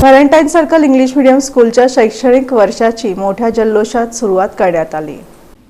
Valentine circle English medium स्कूलच्या शैक्षणिक वर्षाची मोठ्या जल्लोषात सुरुवात करण्यात आली.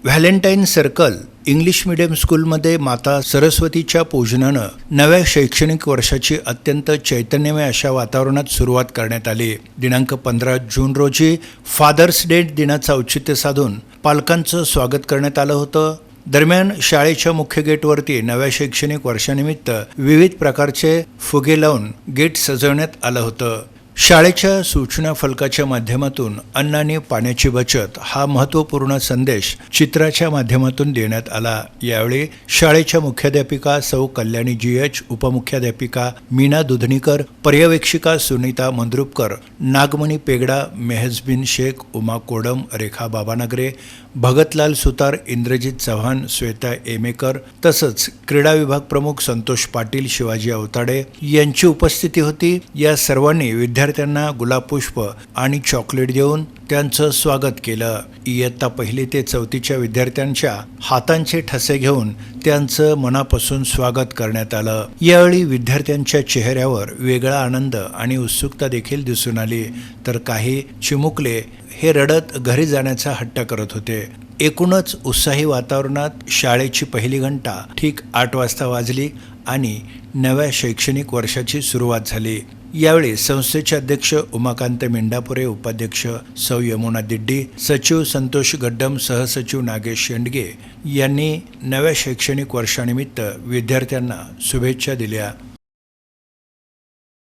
व्हॅलेंटाईन सर्कल इंग्लिश मिडियम स्कूलमध्ये माता सरस्वतीच्या पूजनानं नव्या शैक्षणिक वर्षाची अत्यंत चैतन्यमय अशा वातावरणात सुरुवात करण्यात आली. दिनांक पंधरा जून रोजी फादर्स डे दिनाचं औचित्य साधून पालकांचं स्वागत करण्यात आलं होतं. दरम्यान शाळेच्या मुख्य गेटवरती नव्या शैक्षणिक वर्षानिमित्त विविध प्रकारचे फुगे लावून गेट सजवण्यात आलं होतं. शाळेच्या सूचना फलकाच्या माध्यमातून अन्न आणि पाण्याची बचत हा महत्त्वपूर्ण संदेश चित्राच्या माध्यमातून देण्यात आला. यावेळी शाळेच्या मुख्याध्यापिका सौ कल्याणी जी एच उपमुख्याध्यापिका मीना दुधनीकर पर्यवेक्षिका सुनीता मंद्रुपकर नागमणी पेगडा मेहजबिन शेख उमा कोडम रेखा बाबानगरे भगतलाल सुतार इंद्रजित चव्हाण श्वेता एमेकर तसंच क्रीडा विभाग प्रमुख संतोष पाटील शिवाजी अवताडे यांची उपस्थिती होती. या सर्वांनी विद्यार्थ्यांना गुलाबपुष्प आणि चॉकलेट देऊन त्यांचं स्वागत केलं. इयत्ता पहिली ते चौथीच्या विद्यार्थ्यांच्या हातांचे ठसे घेऊन त्यांचं मनापासून स्वागत करण्यात आलं. यावेळी विद्यार्थ्यांच्या चेहऱ्यावर वेगळा आनंद आणि उत्सुकता देखील दिसून आली. तर काही चिमुकले हे रडत घरी जाण्याचा हट्ट करत होते. एकूणच उत्साही वातावरणात शाळेची पहिली घंटा ठीक आठ वाजता वाजली आणि नव्या शैक्षणिक वर्षाची सुरुवात झाली. यावेळी संस्थेचे अध्यक्ष उमाकांत मेंढापुरे उपाध्यक्ष सौ यमुना दिड्डी सचिव संतोष गड्डम सहसचिव नागेश शेंडगे यांनी नव्या शैक्षणिक वर्षानिमित्त विद्यार्थ्यांना शुभेच्छा दिल्या.